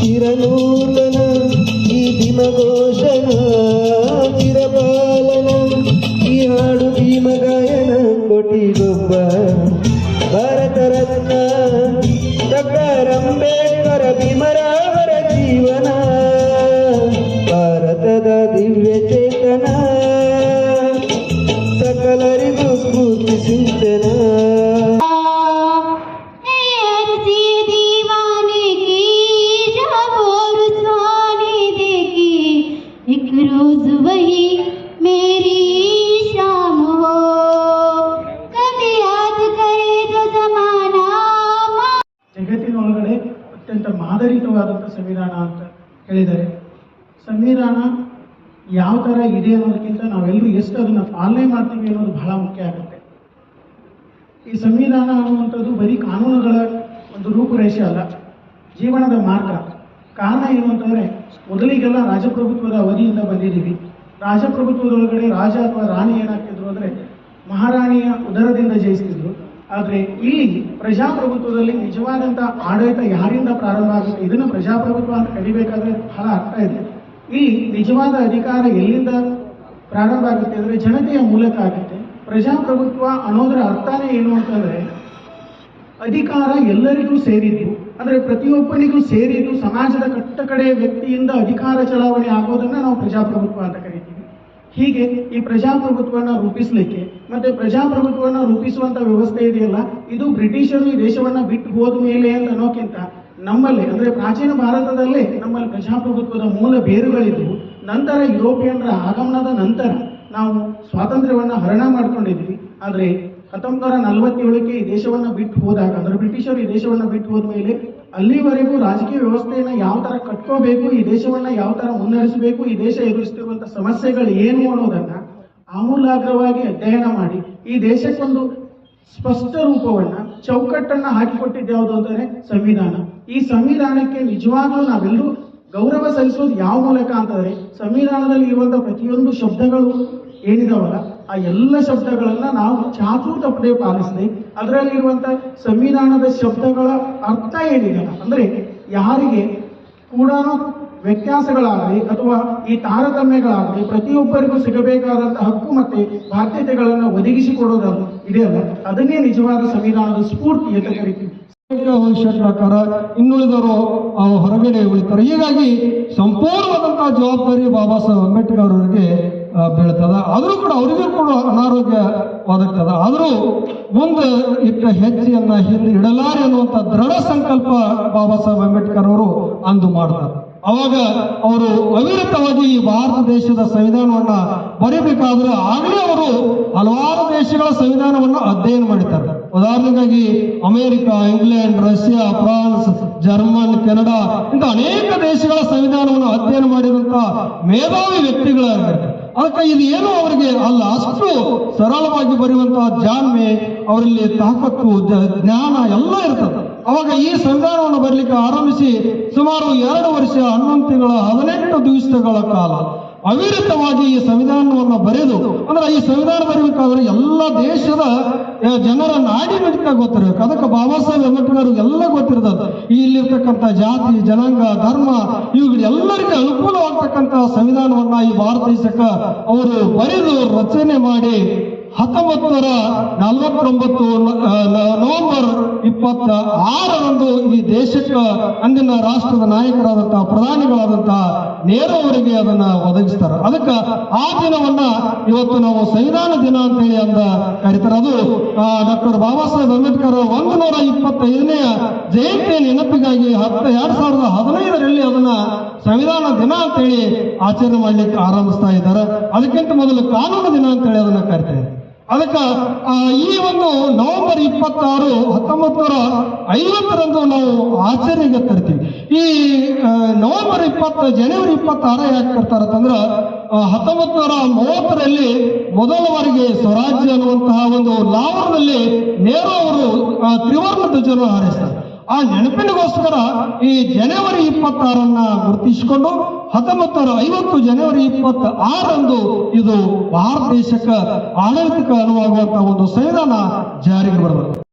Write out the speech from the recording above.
తిరనూలన ఈ భీమఘోషణ తిరపాలన ఈ ఆడు భీమగాయన కొటి గొప్ప ಸಂವಿಧಾನ ಅಂತ ಹೇಳಿದ್ದಾರೆ. ಸಂವಿಧಾನ ಯಾವ ಥರ ಇದೆ ಅನ್ನೋದಕ್ಕಿಂತ ನಾವೆಲ್ಲರೂ ಎಷ್ಟು ಅದನ್ನು ಪಾಲನೆ ಮಾಡ್ತೀವಿ ಅನ್ನೋದು ಬಹಳ ಮುಖ್ಯ ಆಗುತ್ತೆ. ಈ ಸಂವಿಧಾನ ಅನ್ನುವಂಥದ್ದು ಬರೀ ಕಾನೂನುಗಳ ಒಂದು ರೂಪುರೇಷೆ ಅಲ್ಲ, ಜೀವನದ ಮಾರ್ಗ. ಕಾರಣ ಏನು ಅಂತಂದರೆ, ಮೊದಲಿಗೆಲ್ಲ ರಾಜಪ್ರಭುತ್ವದ ಅವಧಿಯಿಂದ ಬಂದಿದ್ದೀವಿ. ರಾಜಪ್ರಭುತ್ವದೊಳಗಡೆ ರಾಜ ಅಥವಾ ರಾಣಿ ಏನಾಗ್ತಿದ್ರು ಅಂದರೆ ಮಹಾರಾಣಿಯ ಉದರದಿಂದ ಜಯಿಸ್ತಿದ್ರು. ಆದರೆ ಇಲ್ಲಿ ಪ್ರಜಾಪ್ರಭುತ್ವದಲ್ಲಿ ನಿಜವಾದಂತಹ ಆಡಳಿತ ಯಾರಿಂದ ಪ್ರಾರಂಭ ಆಗುತ್ತೆ? ಇದನ್ನು ಪ್ರಜಾಪ್ರಭುತ್ವ ಅಂತ ಕರಿಬೇಕಾದ್ರೆ ಬಹಳ ಅರ್ಥ ಇದೆ. ಇಲ್ಲಿ ನಿಜವಾದ ಅಧಿಕಾರ ಎಲ್ಲಿಂದ ಪ್ರಾರಂಭ ಆಗುತ್ತೆ ಅಂದರೆ ಜನತೆಯ ಮೂಲಕ ಆಗುತ್ತೆ. ಪ್ರಜಾಪ್ರಭುತ್ವ ಅನ್ನೋದರ ಅರ್ಥನೇ ಏನು ಅಂತಂದ್ರೆ ಅಧಿಕಾರ ಎಲ್ಲರಿಗೂ ಸೇರಿದ್ದು. ಅಂದರೆ ಪ್ರತಿಯೊಬ್ಬನಿಗೂ ಸೇರಿದ್ದು ಸಮಾಜದ ಕಟ್ಟ ಕಡೆಯ ವ್ಯಕ್ತಿಯಿಂದ ಅಧಿಕಾರ ಚಲಾವಣೆ ಆಗೋದನ್ನ ನಾವು ಪ್ರಜಾಪ್ರಭುತ್ವ ಅಂತ ಕರಿತೀವಿ. ಹೀಗೆ ಈ ಪ್ರಜಾಪ್ರಭುತ್ವವನ್ನು ರೂಪಿಸಲಿಕ್ಕೆ ಮತ್ತೆ ಪ್ರಜಾಪ್ರಭುತ್ವವನ್ನ ರೂಪಿಸುವಂತ ವ್ಯವಸ್ಥೆ ಇದೆಯಲ್ಲ, ಇದು ಬ್ರಿಟಿಷರು ಈ ದೇಶವನ್ನ ಬಿಟ್ಟು ಹೋದ ಮೇಲೆ ಅಂತ ಅನ್ನೋಕ್ಕಿಂತ ನಮ್ಮಲ್ಲಿ, ಅಂದ್ರೆ ಪ್ರಾಚೀನ ಭಾರತದಲ್ಲೇ ನಮ್ಮಲ್ಲಿ ಪ್ರಜಾಪ್ರಭುತ್ವದ ಮೂಲ ಬೇರುಗಳಿದ್ವು. ನಂತರ ಯುರೋಪಿಯನ್ರ ಆಗಮನದ ನಂತರ ನಾವು ಸ್ವಾತಂತ್ರ್ಯವನ್ನ ಹರಣ ಮಾಡ್ಕೊಂಡಿದ್ವಿ. ಆದ್ರೆ ಹತ್ತೊಂಬತ್ತು ನೂರ ನಲವತ್ತೇಳಕ್ಕೆ ಈ ದೇಶವನ್ನ ಬಿಟ್ಟು ಹೋದಾಗ, ಅಂದ್ರೆ ಬ್ರಿಟಿಷರು ಈ ದೇಶವನ್ನ ಬಿಟ್ಟು ಹೋದ ಮೇಲೆ ಅಲ್ಲಿವರೆಗೂ ರಾಜಕೀಯ ವ್ಯವಸ್ಥೆಯನ್ನ ಯಾವ ತರ ಕಟ್ಕೋಬೇಕು, ಈ ದೇಶವನ್ನ ಯಾವ ತರ ಮುನ್ನಡೆಸಬೇಕು, ಈ ದೇಶ ಎದುರಿಸ್ತಿರುವಂತ ಸಮಸ್ಯೆಗಳು ಏನು ಅನ್ನೋದನ್ನ ಆಮೂಲಾಗ್ರವಾಗಿ ಅಧ್ಯಯನ ಮಾಡಿ, ಈ ದೇಶಕ್ಕೊಂದು ಸ್ಪಷ್ಟ ರೂಪವನ್ನ, ಚೌಕಟ್ಟನ್ನ ಹಾಕಿಕೊಟ್ಟಿದ್ದು ಯಾವುದು ಅಂತಂದ್ರೆ ಸಂವಿಧಾನ. ಈ ಸಂವಿಧಾನಕ್ಕೆ ನಿಜವಾಗ್ಲೂ ನಾವೆಲ್ಲರೂ ಗೌರವ ಸಲ್ಲಿಸೋದು ಯಾವ ಮೂಲಕ ಅಂತಂದ್ರೆ, ಸಂವಿಧಾನದಲ್ಲಿ ಇರುವಂತಹ ಪ್ರತಿಯೊಂದು ಶಬ್ದಗಳು ಏನಿದಾವಲ್ಲ ಆ ಎಲ್ಲ ಶಬ್ದಗಳನ್ನ ನಾವು ಚಾಚೂ ತಪ್ಪದೆ ಪಾಲಿಸಿದೆ. ಅದರಲ್ಲಿರುವಂತ ಸಂವಿಧಾನದ ಶಬ್ದಗಳ ಅರ್ಥ ಏನಿದೆ ಅಂದ್ರೆ ಯಾರಿಗೆ ಕೂಡ ವ್ಯತ್ಯಾಸಗಳಾಗಲಿ ಅಥವಾ ಈ ತಾರತಮ್ಯಗಳಾಗಲಿ ಪ್ರತಿಯೊಬ್ಬರಿಗೂ ಸಿಗಬೇಕಾದಂತಹ ಹಕ್ಕು ಮತ್ತೆ ಬಾಧ್ಯತೆಗಳನ್ನು ಒದಗಿಸಿಕೊಡೋದನ್ನು ಇದೆಯಲ್ಲ ಅದನ್ನೇ ನಿಜವಾದ ಸಂವಿಧಾನದ ಸ್ಫೂರ್ತಿ ಅಂತ ಕರಿತೀವಿ. ಪ್ರಕಾರ ಇನ್ನುಳಿದವರು ಹೊರಗಡೆ ಉಳಿತಾರೆ. ಹೀಗಾಗಿ ಸಂಪೂರ್ಣವಾದಂತಹ ಜವಾಬ್ದಾರಿ ಬಾಬಾ ಸಾಹೇಬ್ ಅಂಬೇಡ್ಕರ್ ಅವರಿಗೆ ಬೀಳ್ತದ. ಆದರೂ ಕೂಡ ಅವರಿಗೂ ಕೂಡ ಅನಾರೋಗ್ಯ ಒದಗ್ತದ ಆದರೂ ಮುಂದೆ ಇಟ್ಟ ಹೆಜ್ಜೆಯನ್ನ ಹಿಂದೆ ಇಡಲಾರಿ ಅನ್ನುವಂಥ ದೃಢ ಸಂಕಲ್ಪ ಬಾಬಾ ಸಾಹೇಬ್ ಅಂಬೇಡ್ಕರ್ ಅವರು ಅಂದು ಮಾಡ್ತಾರೆ. ಅವಾಗ ಅವರು ಅವಿರತವಾಗಿ ಈ ಭಾರತ ದೇಶದ ಸಂವಿಧಾನವನ್ನ ಬರೀಬೇಕಾದ್ರೆ ಆಗಲೇ ಅವರು ಹಲವಾರು ದೇಶಗಳ ಸಂವಿಧಾನವನ್ನು ಅಧ್ಯಯನ ಮಾಡಿದ್ದಾರೆ. ಉದಾಹರಣೆಗಾಗಿ America, England, Russia, France, German, Canada ಇಂಥ ಅನೇಕ ದೇಶಗಳ ಸಂವಿಧಾನವನ್ನು ಅಧ್ಯಯನ ಮಾಡಿದಂತ ಮೇಧಾವಿ ವ್ಯಕ್ತಿಗಳಾಗಿರ್ತಾರೆ. ಅದಕ್ಕೆ ಇದು ಏನು ಅವರಿಗೆ ಅಲ್ಲ, ಅಷ್ಟು ಸರಳವಾಗಿ ಬರೆಯುವಂತಹ ಜಾಣ್ಮೆ ಅವರಲ್ಲಿ ತಾಕತ್ತು ಜ್ಞಾನ ಎಲ್ಲ ಇರ್ತದೆ. ಅವಾಗ ಈ ಸಂವಿಧಾನವನ್ನು ಬರಲಿಕ್ಕೆ ಆರಂಭಿಸಿ ಸುಮಾರು ಎರಡು ವರ್ಷ ಹನ್ನೊಂದು ತಿಂಗಳ ಹದಿನೆಂಟು ದಿವಸಗಳ ಕಾಲ ಅವಿರತವಾಗಿ ಈ ಸಂವಿಧಾನವನ್ನು ಬರೆದು, ಅಂದ್ರೆ ಈ ಸಂವಿಧಾನ ಬರೀಬೇಕಾದ್ರೆ ಎಲ್ಲ ದೇಶದ ಜನರ ನಾಡಿ ಮಿಡಿತ ಗೊತ್ತಿರಬೇಕು. ಅದಕ್ಕೆ ಬಾಬಾ ಸಾಹೇಬ್ ಅಂಬೇಡ್ಕರ್ ಎಲ್ಲ ಗೊತ್ತಿರ್ತದೆ ಇಲ್ಲಿರ್ತಕ್ಕಂಥ ಜಾತಿ, ಜನಾಂಗ, ಧರ್ಮ, ಇವುಗಳು ಎಲ್ಲರಿಗೂ ಅನುಕೂಲವಾಗ್ತಕ್ಕಂಥ ಸಂವಿಧಾನವನ್ನ ಈ ಭಾರತ ದೇಶಕ್ಕೆ ಅವರು ಬರೆದು ರಚನೆ ಮಾಡಿ ಹತ್ತೊಂಬತ್ತು ನಲವತ್ತೊಂಬತ್ತು ನವೆಂಬರ್ ಇಪ್ಪತ್ತ ಆರರಂದು ಈ ದೇಶಕ್ಕೆ ಅಂದಿನ ರಾಷ್ಟ್ರದ ನಾಯಕರಾದಂತಹ ಪ್ರಧಾನಿಗಳಾದಂತಹ ನೇರವರಿಗೆ ಅದನ್ನ ಒದಗಿಸ್ತಾರೆ. ಅದಕ್ಕೆ ಆ ದಿನವನ್ನ ಇವತ್ತು ನಾವು ಸಂವಿಧಾನ ದಿನ ಅಂತೇಳಿ ಅಂದ ಕರೀತಾರೆ. ಅದು ಡಾಕ್ಟರ್ ಬಾಬಾ ಸಾಹೇಬ್ ಅಂಬೇಡ್ಕರ್ ಒಂದು ನೂರ ಇಪ್ಪತ್ತೈದನೆಯ ಜಯಂತಿಯ ನೆನಪಿಗಾಗಿ ಹತ್ತು, ಎರಡ್ ಸಾವಿರದ ಹದಿನೈದರಲ್ಲಿ ಅದನ್ನ ಸಂವಿಧಾನ ದಿನ ಅಂತೇಳಿ ಆಚರಣೆ ಮಾಡ್ಲಿಕ್ಕೆ ಆರಂಭಿಸ್ತಾ ಇದ್ದಾರೆ. ಅದಕ್ಕಿಂತ ಮೊದಲು ಕಾನೂನು ದಿನ ಅಂತೇಳಿ ಅದನ್ನ ಕರಿತಾರೆ ಅದಕ್ಕೆ ಈ ಒಂದು ನವೆಂಬರ್ ಇಪ್ಪತ್ತಾರು ಹತ್ತೊಂಬತ್ತು ನೂರ ಐವತ್ತರಂದು ನಾವು ಆಚರಣೆಗೆ ತರ್ತೀವಿ ಈ ನವೆಂಬರ್ ಇಪ್ಪತ್ತು, ಜನವರಿ ಇಪ್ಪತ್ತಾರ ಯಾಕೆ ತರ್ತಾರೆ ಅಂತಂದ್ರೆ ಹತ್ತೊಂಬತ್ತು ನೂರ ಮೂವತ್ತರಲ್ಲಿ ಮೊದಲ ಬಾರಿಗೆ ಸ್ವರಾಜ್ಯ ಅನ್ನುವಂತಹ ಒಂದು ಲಾವರದಲ್ಲಿ ನೇರ ಅವರು ತ್ರಿವರ್ಣ ಧ್ವಜವನ್ನು ಹಾರಿಸ್ತಾರೆ. ಆ ನೆನಪಿನಗೋಸ್ಕರ ಈ ಜನವರಿ ಇಪ್ಪತ್ತಾರನ್ನ ಗುರುತಿಸಿಕೊಂಡು ಹತ್ತೊಂಬತ್ತು ನೂರ ಐವತ್ತು ಜನವರಿ ಇಪ್ಪತ್ತ ಆರಂದು ಇದು ಭಾರತ ದೇಶಕ್ಕೆ ಆಡಳಿತಕ್ಕೆ ಅನುವಾಗುವಂತಹ ಒಂದು ಸಂವಿಧಾನ ಜಾರಿಗೆ ಬರಬೇಕು.